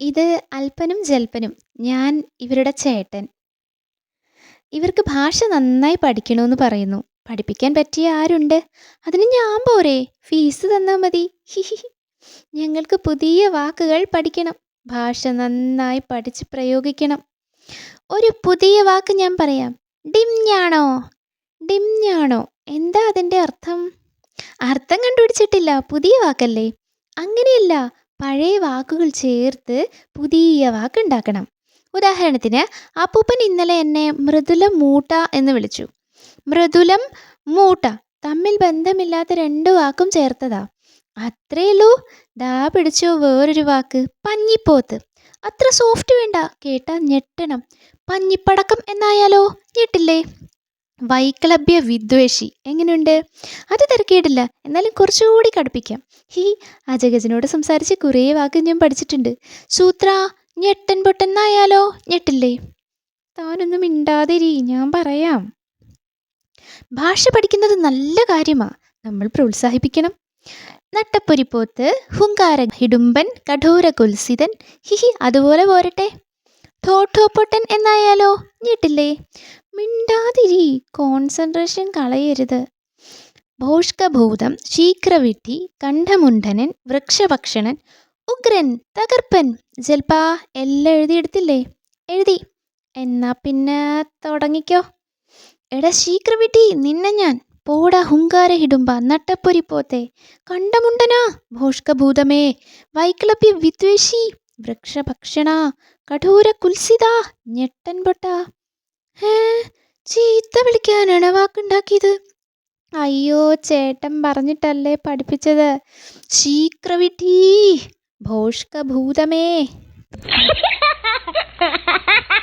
ഇത് അൽപ്പനും ജൽപ്പനും. ഞാൻ ഇവരുടെ ചേട്ടൻ. ഇവർക്ക് ഭാഷ നന്നായി പഠിക്കണമെന്ന് പറയുന്നു. പഠിപ്പിക്കാൻ പറ്റിയ ആരുണ്ട്? അതിന് ഞാൻ പോരേ? ഫീസ് തന്നാൽ മതി. ഞങ്ങൾക്ക് പുതിയ വാക്കുകൾ പഠിക്കണം. ഭാഷ നന്നായി പഠിച്ച് പ്രയോഗിക്കണം. ഒരു പുതിയ വാക്ക് ഞാൻ പറയാം. ഡിംഞാണോ? ഡിംഞാണോ? എന്താ അതിന്റെ അർത്ഥം? അർത്ഥം കണ്ടുപിടിച്ചിട്ടില്ല. പുതിയ വാക്കല്ലേ? അങ്ങനെയല്ല. പഴയ വാക്കുകൾ ചേർത്ത് പുതിയ വാക്കുണ്ടാക്കണം. ഉദാഹരണത്തിന് അപ്പൂപ്പൻ ഇന്നലെ എന്നെ മൃദുലം മൂട്ട എന്ന് വിളിച്ചു. മൃദുലം, മൂട്ട തമ്മിൽ ബന്ധമില്ലാത്ത രണ്ട് വാക്കും ചേർത്തതാ. അത്രയുള്ളൂ ദാ പിടിച്ചോ വേറൊരു വാക്ക്. പഞ്ഞിപ്പോത്ത്. അത്ര സോഫ്റ്റ് വേണ്ട. കേട്ടാ ഞെട്ടണം. പഞ്ഞിപ്പടക്കം എന്നായാലോ? ഞെട്ടില്ലേ? വൈക്ലഭ്യ വിദ്വേഷി. എങ്ങനെയുണ്ട് അത് തിരക്കിയിട്ടില്ല എന്നാലും കുറച്ചുകൂടി കടുപ്പിക്കാം. ഹി അജഗജനോട് സംസാരിച്ച് കുറേ വാക്ക് ഞാൻ പഠിച്ചിട്ടുണ്ട്. സൂത്ര ഞെട്ടൻ പൊട്ടെന്നായാലോ ഞെട്ടില്ലേ? താനൊന്നും മിണ്ടാതിരി. ഞാൻ പറയാം. ഭാഷ പഠിക്കുന്നത് നല്ല കാര്യമാ. നമ്മൾ പ്രോത്സാഹിപ്പിക്കണം. നട്ടപ്പൊരിപ്പോത്ത്, ഹുങ്കാര ഹിഡുംബൻ കഠോര കുൽസിതൻ ഹിഹി അതുപോലെ പോരട്ടെ. തോട്ടോപ്പൊട്ടൻ എന്നായാലോ? ഞെട്ടില്ലേ? മിണ്ടാതിരി. കോൺസെൻട്രേഷൻ കളയരുത്. ഭോഷ്കഭൂതം, ശീഘ്രവിട്ടി കണ്ഠമുണ്ടനൻ വൃക്ഷഭക്ഷണൻ, ഉഗ്രൻ, തകർപ്പൻ. ജൽപാ എല്ലാം എഴുതിയെടുത്തില്ലേ? എഴുതി. എന്നാ പിന്നെ തുടങ്ങിക്കോ. എടാ ശീക്രവിട്ടി നിന്നെ ഞാൻ. പോട ഹുങ്കാര ഹിടുമ്പ നട്ടപ്പൊരി പോത്തെ കണ്ടമുണ്ടനാ ഭോഷ്കഭൂതമേ, വൈക്ലപ്യ വിദ്വേഷി, വൃക്ഷഭക്ഷണ കഠോരകുൽസിതാ, ഞെട്ടൻ പൊട്ടാ. ചീത്ത വിളിക്കാനാണ് വാക്കുണ്ടാക്കിയത്. അയ്യോ ചേട്ടൻ പറഞ്ഞിട്ടല്ലേ പഠിപ്പിച്ചത്? ശീക്രവിട്ടീ ഭോഷ്കഭൂതമേ.